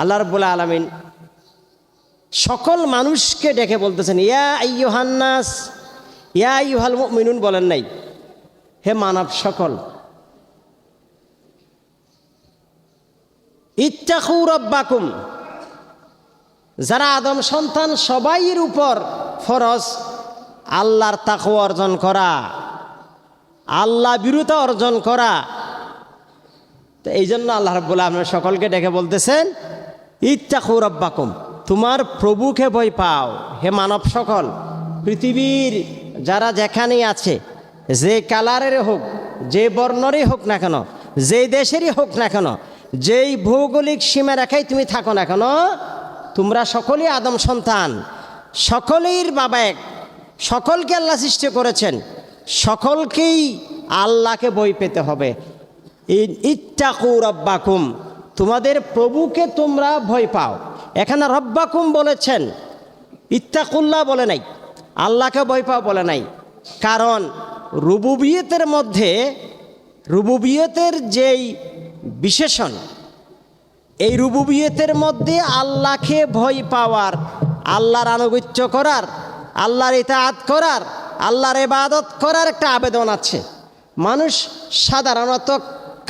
আল্লাহ রব্বুল আলমিন সকল মানুষকে ডেকে বলতেছেন, ইয়া আইয়ুহান্নাস, ইয়া আইয়ুহাল মিনুন বলেন নাই। হে মানব সকল ইত্তাকু রব্বাকুম যারা আদম সন্তান, সবাইয়ের উপর ফরজ আল্লাহর তাকু অর্জন করা, আল্লাহ বিরুতা অর্জন করা। তো এই জন্য আল্লাহ রব্বুল্লাহ আপনার সকলকে ডেকে বলতেছেন ইত্তাকু রব্বাকুম, তোমার প্রভুকে ভয় পাও। হে মানব সকল, পৃথিবীর যারা যেখানেই আছে, যে কালারের হোক, যে বর্ণরই হোক না কেন, যে দেশেরই হোক না কেন, যেই ভৌগোলিক সীমা রেখায় তুমি থাকো না কেন, তোমরা সকলেই আদম সন্তান, সকলের বাবা এক, সকলকে আল্লাহ সৃষ্টি করেছেন, সকলকেই আল্লাহকে বই পেতে হবে। ইত্তাকু রব্বাকুম তোমাদের প্রভুকে তোমরা ভয় পাও। এখানে রব্বাকুম বলেছেন, ইত্তাকুল্লাহ বলে নাই, আল্লাহকে ভয় পাও বলে নাই। কারণ রুবুবিয়তের মধ্যে, রুবুবিয়তের যেই বিশেষণ, এই রুবুবিয়তের মধ্যে আল্লাহকে ভয় পাওয়ার, আল্লাহর আনুগত্য করার, আল্লাহর ইতাআত করার, আল্লাহর ইবাদত করার একটা আবেদন আছে। মানুষ সাধারণত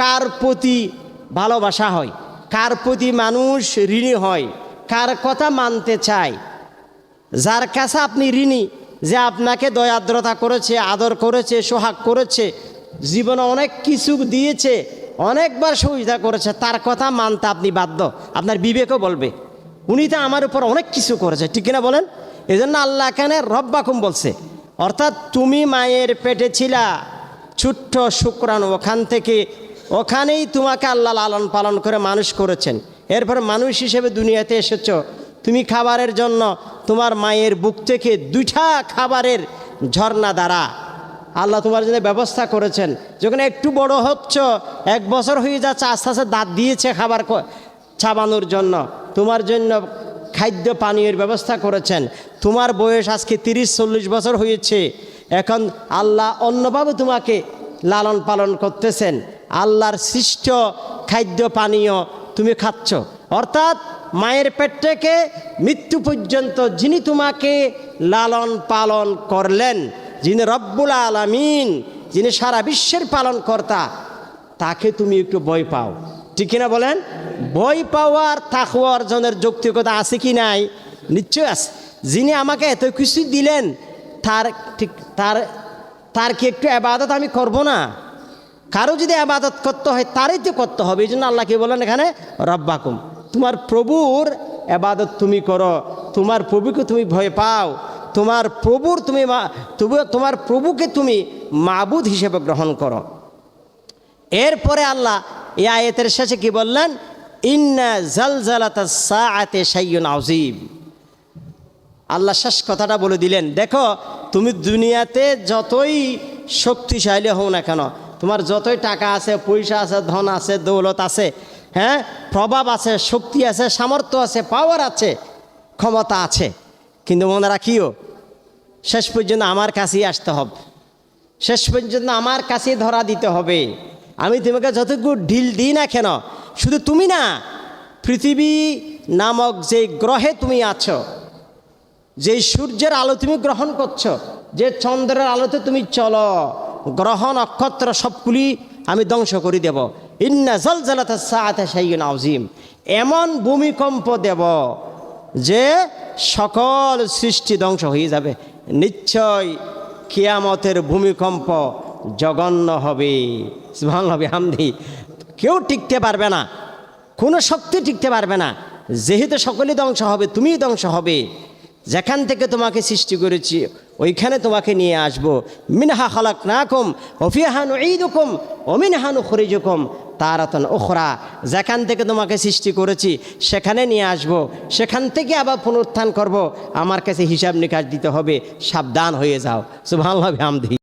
কার প্রতি ভালোবাসা হয়। কার প্রতি মানুষ ঋণী হয়, কার কথা মানতে চায়। যার কাছে আপনি ঋণী, যে আপনাকে দয়াদ্রতা করেছে, আদর করেছে, সোহাগ করেছে, জীবনে অনেক কিছু দিয়েছে, অনেকবার সুবিধা করেছে, তার কথা মানতে আপনি বাধ্য। আপনার বিবেকও বলবে, উনি তো আমার উপর অনেক কিছু করেছে, ঠিক কিনা বলেন? এই জন্য আল্লাহ এখানে রব্বাকুম বলছে, অর্থাৎ তুমি মায়ের পেটে ছিলা, ছোট্ট শুক্রাণু ওখান থেকে ওখানেই তোমাকে আল্লাহ লালন পালন করে মানুষ করেছেন। এরপর মানুষ হিসেবে দুনিয়াতে এসেছ। তুমি খাবারের জন্য তোমার মায়ের বুক থেকে দুইটা খাবারের ঝর্ণা দ্বারা আল্লাহ তোমার জন্য ব্যবস্থা করেছেন। যখন একটু বড় হচ্ছ, এক বছর হয়ে যাচ্ছে, আস্তে আস্তে দাঁত দিয়েছে খাবার চাবানোর জন্য। তোমার জন্য খাদ্য পানীয়ের ব্যবস্থা করেছেন। তোমার বয়স আজকে তিরিশ, চল্লিশ বছর হয়েছে। এখন আল্লাহ অন্যভাবে তোমাকে লালন পালন করতেছেন। আল্লাহর সৃষ্ট খাদ্য পানীয় তুমি খাচ্ছ। অর্থাৎ মায়ের পেট থেকে মৃত্যু পর্যন্ত যিনি তোমাকে লালন পালন করলেন, যিনি রব্বুল আলমিন, যিনি সারা বিশ্বের পালন কর্তা তাকে তুমি একটু ভয় পাও। ঠিক কিনা বলেন? বই পাওয়ার তাকুয়া অর্জনের যৌক্তিকতা আছে কি নাই? নিশ্চয় আছে। যিনি আমাকে এত কিছু দিলেন, তার ঠিক তার তার কি একটু আবাদত আমি করব না? কারও যদি আবাদত করতে হয়, তারই তো করতে হবে এই জন্য আল্লাহ কি বলেন এখানে? রব্বাকুম। তোমার প্রভুর আবাদত তুমি করো, তোমার প্রভুকে তুমি ভয় পাও, তোমার প্রভুর তুমি তোমার প্রভুকে তুমি মাবুদ হিসেবে গ্রহণ করো। এরপরে আল্লাহ এই আয়াতের শেষে কি বললেন? ইন্না জালজালাতা সাআতে আল্লাহ শেষ কথাটা বলে দিলেন, দেখো, তুমি দুনিয়াতে যতই শক্তিশালী হও না কেন তোমার যতই টাকা আছে, পয়সা আছে, ধন আছে, দৌলত আছে হ্যাঁ? প্রভাব আছে, শক্তি আছে, সামর্থ্য আছে পাওয়ার আছে, ক্ষমতা আছে। কিন্তু মনে রাখিও, শেষ পর্যন্ত আমার কাছেই আসতে হবে। শেষ পর্যন্ত আমার কাছেই ধরা দিতে হবে। আমি তোমাকে যতটুকু ঢিল দিই না কেন, শুধু তুমি না, পৃথিবী নামক যে গ্রহে তুমি আছো যে সূর্যের আলো তুমি গ্রহণ করছ, যে চন্দ্রের আলোতে তুমি চলো গ্রহ, নক্ষত্র সবগুলি আমি ধ্বংস করে দেব। ইন্না জল জলাতে সাথে সাইন আজিম এমন ভূমিকম্প দেব যে সকল সৃষ্টি ধ্বংস হয়ে যাবে। নিশ্চয় কিয়ামতের ভূমিকম্প জঘন্য হবে। সুবহান হবে হামদি কেউ টিকতে পারবে না, কোনো শক্তি টিকতে পারবে না। যেহেতু সকলেই ধ্বংস হবে, তুমিই ধ্বংস হবে। যেখান থেকে তোমাকে সৃষ্টি করেছি ওইখানে তোমাকে নিয়ে আসব। মিনহা খালাক না কম অফিহানু ঈদুকুম অমিনহানু খরিজুকুম তারাতন ওখরা যেখান থেকে তোমাকে সৃষ্টি করেছি, সেখানে নিয়ে আসব। সেখান থেকে আবার পুনরুত্থান করব। আমার কাছে হিসাব নিকাশ দিতে হবে, সাবধান হয়ে যাও। সুবহানাল্লাহ আমদি